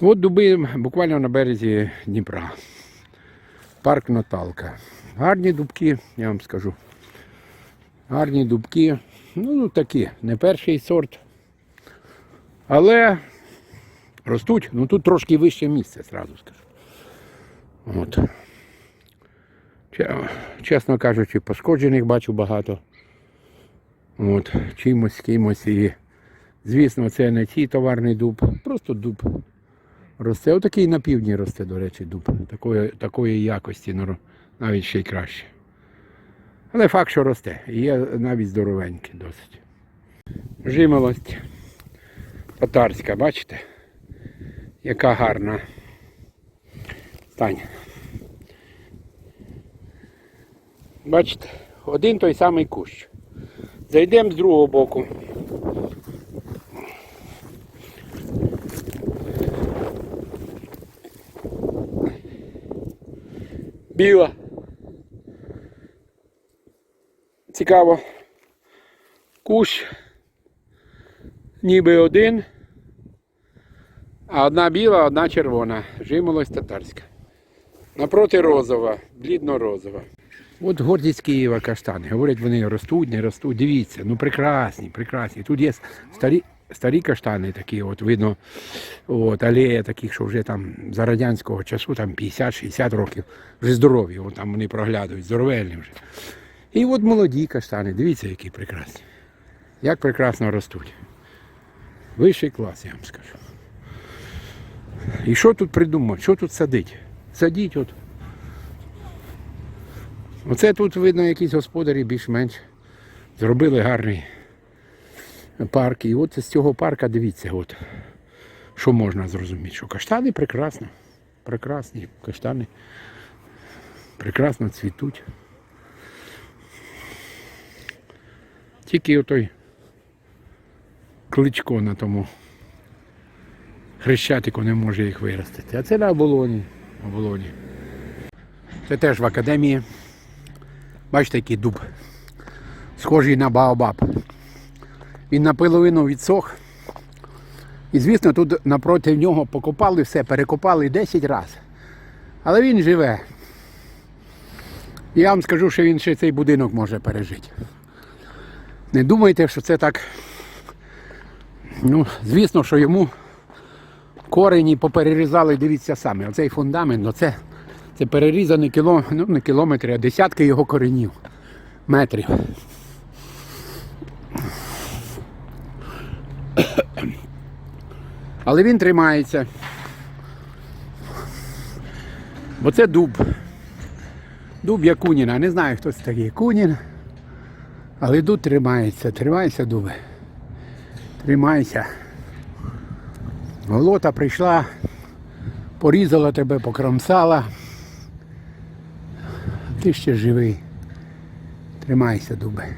От дуби буквально на березі Дніпра. Парк Наталка. Гарні дубки, я вам скажу. Гарні дубки. Ну, такі, не перший сорт. Але ростуть, ну тут трошки вище місце, зразу скажу. От. Чесно кажучи, пошкоджених бачу багато. От, чимось, кимось. І, звісно, це не ті товарний дуб, просто дуб. Росте. Отакий на півдні росте, до речі, дуб. Такої, такої якості, ну, навіть ще й краще. Але факт, що росте. Є навіть здоровенький досить. Жимолость татарська, бачите? Яка гарна. Стань. Бачите, один той самий кущ. Зайдемо з другого боку. Біла. Цікаво. Кущ ніби один, а одна біла, одна червона. Жимолость татарська. Напроти розова, блідно-розова. От гордість Києва каштани. Говорять, вони ростуть, не ростуть. Дивіться, ну прекрасні, прекрасні. Тут є старі, старі каштани такі, от видно, от, алея таких, що вже там за радянського часу, там 50-60 років, вже здорові, от там вони проглядають, здоровельні вже. І от молоді каштани, дивіться, які прекрасні. Як прекрасно ростуть. Вищий клас, я вам скажу. І що тут придумати? Що тут садить? Садіть от. Оце тут видно якісь господарі більш-менш зробили гарний парк. І от з цього парка дивіться, от, що можна зрозуміти, що каштани прекрасно. Прекрасні каштани. Прекрасно цвітуть. Тільки отой кличко на тому хрещатику не може їх виростити. А це на оболоні. оболоні. Це теж в академії. Бачите, який дуб. Схожий на Баобаб. Він наполовину відсох. І звісно, тут напроти нього покопали все, перекопали 10 разів. Але він живе. Я вам скажу, що він ще цей будинок може пережити. Не думайте, що це так. Ну, звісно, що йому корені поперерізали, дивіться самі. Оцей фундамент, ну це, перерізані кіло, ну, не кілометри, а десятки його коренів. Метрів. Але він тримається. Бо це дуб. Дуб Якуніна. Не знаю, хто це такий Кунін. Але дуб тримається. Тримайся, дубе. Тримайся. Голота прийшла, порізала тебе, покромсала. Ти ще живий. Тримайся, дубе.